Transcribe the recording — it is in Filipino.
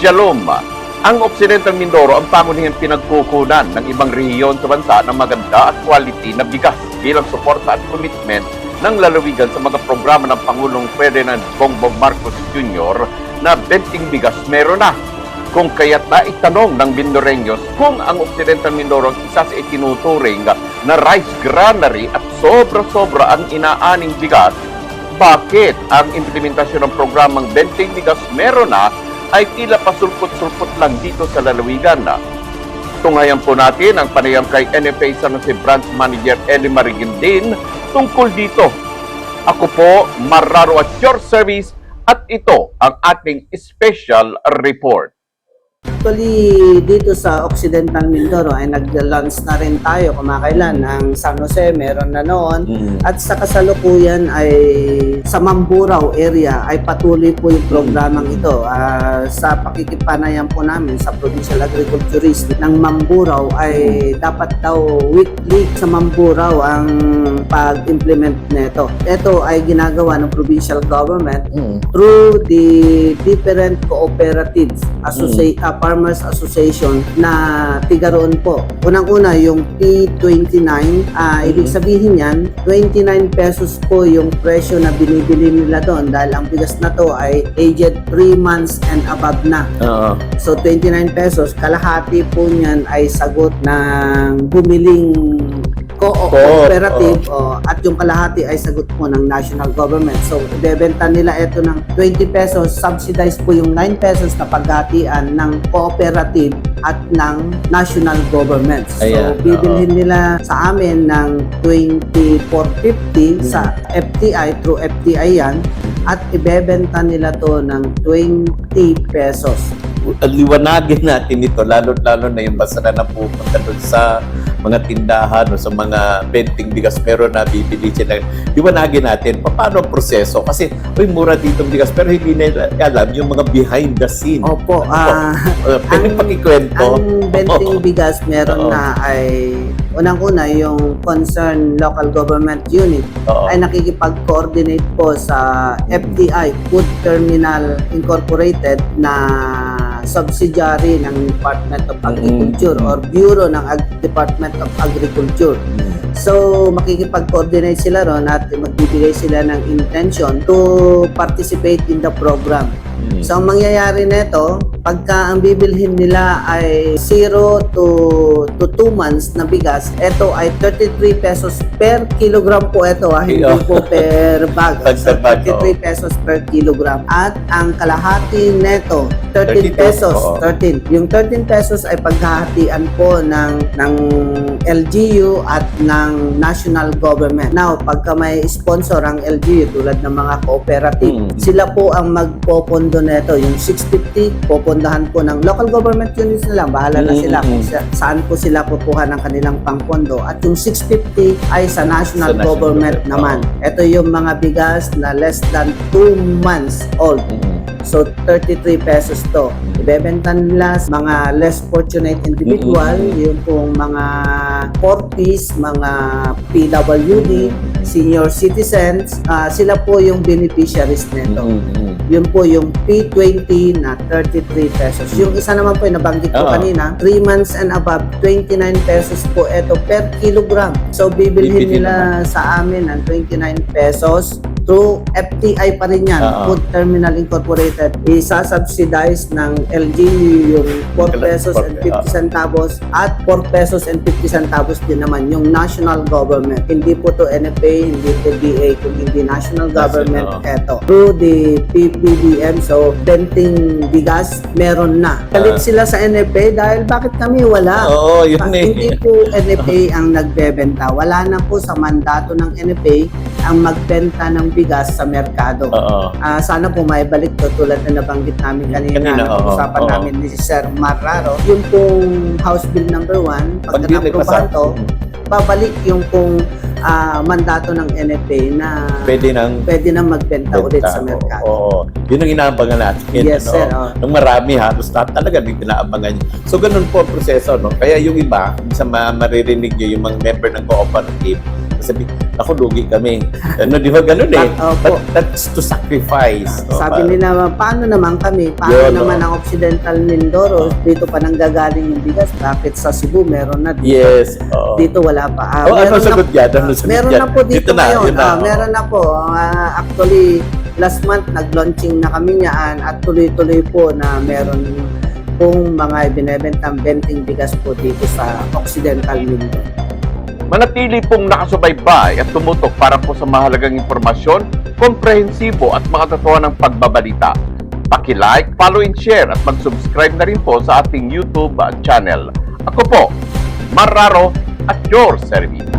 Shalom. Ang Occidental Mindoro ang pangunahing pinagkukunan ng ibang rehiyon sa bansa ng maganda at quality na bigas bilang suporta at commitment ng lalawigan sa mga programa ng Pangulong Ferdinand Bongbong Marcos Jr. na benting bigas meron na. Kung kaya't naitanong ng Mindoreños kung ang Occidental Mindoro ang isa sa itinuturing na rice granary at sobra-sobra ang inaaning bigas, bakit ang implementasyon ng programang Benting Bigas Meron na ay tila pasulpot-sulpot lang dito sa lalawigan na. Tunghayan po natin ang panayam kay NFA San Jose Branch Manager Eli Marigindin tungkol dito. Ako po, Marraro at your service at ito ang ating special report. Actually, dito sa Occidental Mindoro ay nag-launch na rin tayo kumakailan ng San Jose, meron na noon. At sa kasalukuyan ay sa Mamburao area ay patuloy po yung programang ito. Ah, sa pakikipanayan po namin sa Provincial Agriculturist ng Mamburao ay dapat daw weekly sa Mamburao ang pag-implement nito. Ito ay ginagawa ng provincial government through the different cooperatives, associ- uh, farmers association na tiga roon po. Unang-una yung P29, ah, ibig sabihin yan, 29 pesos po yung presyo na binibili nila doon dahil ang bigas na to ay aged 3 months and above na. Oo. So 29 pesos, kalahati po niyan ay sagot ng bumiling co- cooperative o, at yung kalahati ay sagot po ng national government. So ibebenta nila ito ng 20 pesos, subsidized po yung 9 pesos na paghatian ng cooperative at ng national government. So Ayan, bibilhin nila sa amin ng 24.50 sa FTI through FTI yan at ibebenta nila to ng 20 pesos. liwanagin natin ito, lalo-lalo na yung basta na napupunta doon sa mga tindahan o sa mga benting bigas pero na bibili sila. Liwanagin natin, paano ang proseso? Kasi, uy, mura dito ang bigas pero hindi nila alam yung mga behind the scene. Opo, Ano ah Uh, pwede ang- pakikwento? ang benting bigas Oo. meron na ay unang-una yung concerned local government unit Oo. ay nakikipag-coordinate po sa FTI, Food Terminal Incorporated na subsidiary ng Department of Agriculture Mm. or Bureau ng Ag- Department of Agriculture. So, makikipag-coordinate sila ron at magbibigay sila ng intention to participate in the program. Mm. So, ang mangyayari nito, pagka ang bibilhin nila ay 0 to, to 2 months na bigas, ito ay 33 pesos per kilogram po ito, ah, hindi Yeah. po per bag. So, per bag, 33 pesos per kilogram. At ang kalahati neto, 13 32, pesos. oo. 13. Yung 13 pesos ay paghahatian po ng, ng LGU at ng national government. Now, pagka may sponsor ang LGU tulad ng mga cooperative, Mm. sila po ang magpopondo neto. Yung 650, popondahan po ng local government units na lang. Bahala na sila kung sa- saan po sila kukuha ng kanilang pangpondo. At yung 650 ay sa national, Sa national government government, naman. Ito yung mga bigas na less than 2 months old. So, 33 pesos to. Ibebenta nila sa mga less fortunate individual, Mm-mm. yung pong mga 40s, mga PWD, senior citizens, ah, sila po yung beneficiaries nito. Mm. Yun po yung P20 na 33 pesos. Yung isa naman po yung nabanggit ko Oo. kanina, 3 months and above, 29 pesos po ito per kilogram. So bibilhin Bibili nila sa amin ng 29 pesos through FTI pa rin yan, Oo. Food Terminal Incorporated. Isa-subsidize ng LGU yung 4 Ilan? pesos and Four, 50 centavos at 4 pesos and 50 centavos din naman yung national government. Hindi po to NFA, hindi to DA, kung hindi national government eto. Through the PPBM, so benting bigas, meron na. Galit Ah. sila sa NFA dahil bakit kami wala? Oo, yun Pa- eh. Hindi po NFA ang nagbebenta. Wala na po sa mandato ng NFA ang magbenta ng bigas sa merkado. Oo. Ah, sana po maibalik to tulad na nabanggit namin kanina, Kanina, na oo, usapan oo. namin ni Sir Marraro. Yung pong House Bill number 1, pag Pag nagpasa- to, babalik yung pong ah, mandato ng NFA na Pwede nang pwede na magbenta ulit sa Benta, merkado. Oo. Yun ang inaabangan natin. Yes, ano? sir, oo. Nung marami halos lahat talaga din pinaabangan nyo. So, ganun po ang proseso. No? Kaya yung iba, sa ma- maririnig nyo, yung mga member ng cooperative, Sabi, ako lugi kami. Ano, di ba ganun eh? Ah, opo. But that's to sacrifice. no? Sabi Pa- nila, paano naman kami? Paano Yun, naman no? ang Occidental Mindoro? Dito pa nang gagaling yung bigas. Bakit sa Cebu meron na? Dito, Yes. oo. dito wala pa. Ah, Oh, ano sagot na, yan? Ano sagot meron yan? na po dito, na, ngayon. na, Ah, oo. meron na po. Ah, actually, last month nag-launching na kami niyan at tuloy-tuloy po na meron pong mga binebentang benting bigas po dito sa Occidental Mindoro. Manatili pong nakasubaybay at tumutok para po sa mahalagang impormasyon, komprehensibo at makatatawa ng pagbabalita. Paki-like, follow and share at mag-subscribe na rin po sa ating YouTube channel. Ako po, Marraro at your service.